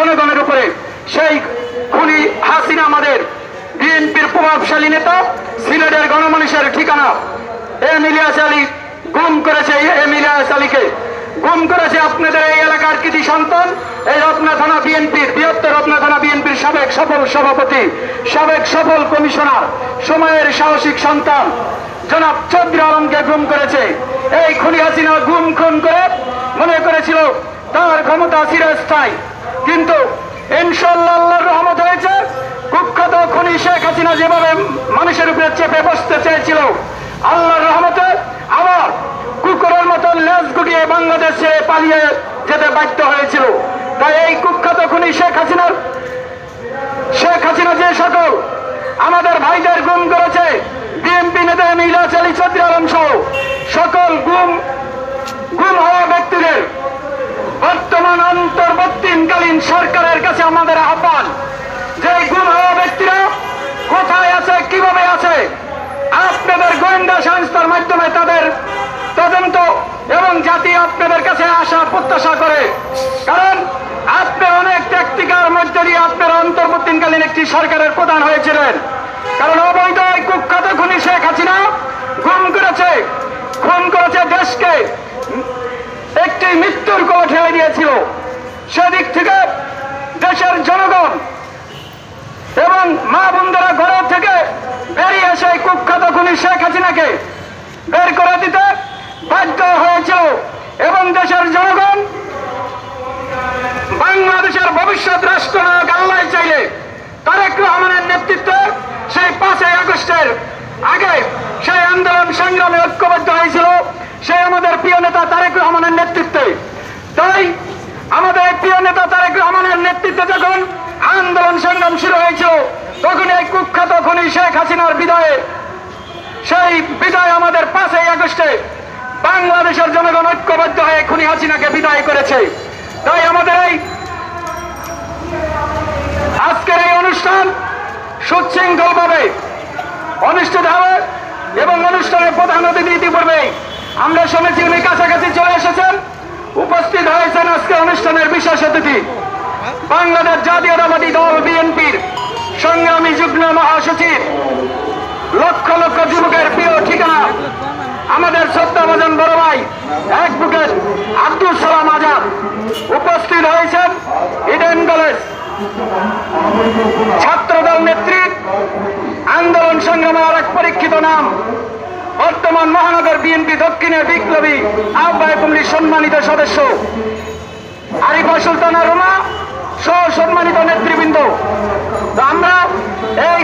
জনগণের উপরে। সেই খুনি হাসিনা আমাদের বিএনপির প্রভাবশালী নেতা, সিলেটের গণমানুষের ঠিকানা। এম ইলিয়াস আলী গুম করেছে এম ইলিয়াস আলীকে। গুম করেছে আপনাদের এই এলাকার কৃতি সন্তান, এই রত্না থানা বিএনপির, বৃহত্তর রত্না থানা বিএনপির সাবেক সফল সভাপতি, সাবেক সফল কমিশনার, সময়ের সাহসিক সন্তান। জনাব চৌধুরী আলমকে গুম করেছে। এই খুনি হাসিনা গুম খুন করে মনে করেছিল তার ক্ষমতা চিরস্থায়ী। কিন্তু ইনশাল্লাহ রহমত হয়েছে, কুখ্যাত খনি শেখ হাসিনা যেভাবে মানুষের উপরে চেপে বসতে চেয়েছিল, আল্লাহর রহমতে আবার কুকুরের মতন লেজ গুটিয়ে বাংলাদেশে পালিয়ে যেতে বাধ্য হয়েছিল। তাই এই কুখ্যাত খুনি শেখ হাসিনার শেখ হাসিনা যে সকল আমাদের ভাইদের গুম করেছে, বিএনপি নেতা মিলাস আলী চৌধুরী আলম সহ আপনাদের কাছে আসা প্রত্যাশা করে। কারণ আপনার অনেক ট্যাকটিকার মধ্য দিয়ে আপনার অন্তর্বর্তীকালীন একটি সরকারের প্রধান হয়েছিলেন। কারণ অবৈধ কুখ্যাত খুনি শেখ হাসিনা খুন করেছে। খুন করেছে দেশকে। একটি মৃত্যুর কোলে ঠেলে দিয়েছিল। সেদিক থেকে দেশের জনগণ এবং মা বন্ধুরা ঘরের থেকে বেরিয়ে এসে কুখ্যাত খুনি শেখ হাসিনাকে বের করে দিতে বাধ্য হয়েছিল এবং দেশের জনগণ, বাংলাদেশের ভবিষ্যৎ রাষ্ট্রনায়ক আল্লাহ চাইলে তারেক রহমানের নেতৃত্বে সেই পাঁচই আগস্টের আগে সেই আন্দোলন সংগ্রামে ঐক্যবদ্ধ হয়েছিল। সেই আমাদের প্রিয় নেতা তারেক রহমানের নেতৃত্বে। তাই আমাদের প্রিয় নেতা তারেক রহমানের নেতৃত্বে যখন আন্দোলন সংগ্রাম শুরু হয়েছিল, তখন এই কুখ্যাত খনি শেখ হাসিনার বিদায়ে সেই বিদায় আমাদের পাঁচই আগস্টে বাংলাদেশের জনগণ ঐক্যবদ্ধ হয়ে খুনি হাসিনাকে বিদায় করেছে। তাই আমাদের এই আজকের এই অনুষ্ঠান সুশৃঙ্খল ভাবে অনুষ্ঠিত হবে এবং অনুষ্ঠানের প্রধান অতিথি ইতিপূর্বে আমরা শুনেছি উনি কাছাকাছি চলে এসেছেন। উপস্থিত হয়েছেন আজকে অনুষ্ঠানের বিশেষ অতিথি। বাংলাদেশ জাতীয়তাবাদী দল বিএনপির সংগ্রামী যুগ্ম মহাসচিব ছাত্রদল নেত্রী, আন্দোলন সংগ্রামের আর এক পরীক্ষিত নাম, বর্তমান মহানগর বিএনপি দক্ষিণের বিপ্লবী আহ্বায়ক কমিটির সম্মানিত সদস্য, আরিফা সুলতানা রোমা সহ সম্মানিত নেতৃবৃন্দ আমরা এই